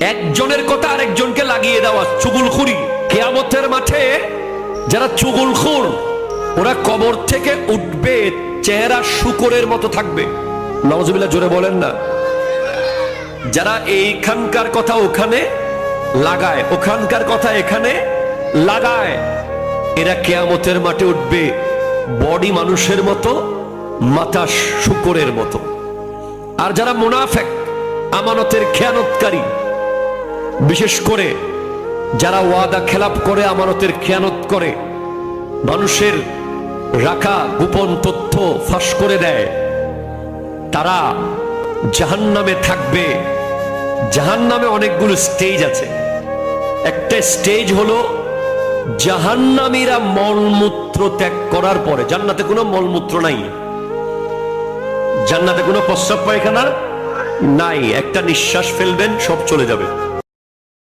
একজনের কথা আরেকজনকে লাগিয়ে দেওয়া চুগুলখুরি। কেয়ামতের মাঠে যারা চুগুলখুর, ওরা কবর থেকে উঠবে, চেহারা শুকরের মতো থাকবে। নওয়াজবিল্লাহ জোরে বলেন না। যারা এইখানকার কথা ওখানে লাগায়, ওখানকার কথা এখানে লাগায়, এরা কেয়ামতের মাঠে উঠবে, বডি মানুষের মতো, মাথা শুকরের মতো। আর যারা মুনাফেক, আমানতের খেয়ানতকারী বিশেষ করে যারা ওয়াদা খেলাপ করে, আমানতের খেয়ানত করে, মানুষের রাখা গোপন তথ্য ফাঁস করে দেয়, তারা জাহান্নামে থাকবে। জাহান্নামে অনেকগুলো স্টেজ আছে। একটা স্টেজ হলো জাহান্নামীরা মলমূত্র ত্যাগ করার পরে, জান্নাতে কোনো মলমূত্র নাই। জান্নাতে কোনো প্রস্রাব পায়খানা নাই। একটা নিঃশ্বাস ফেলবেন, সব চলে যাবে।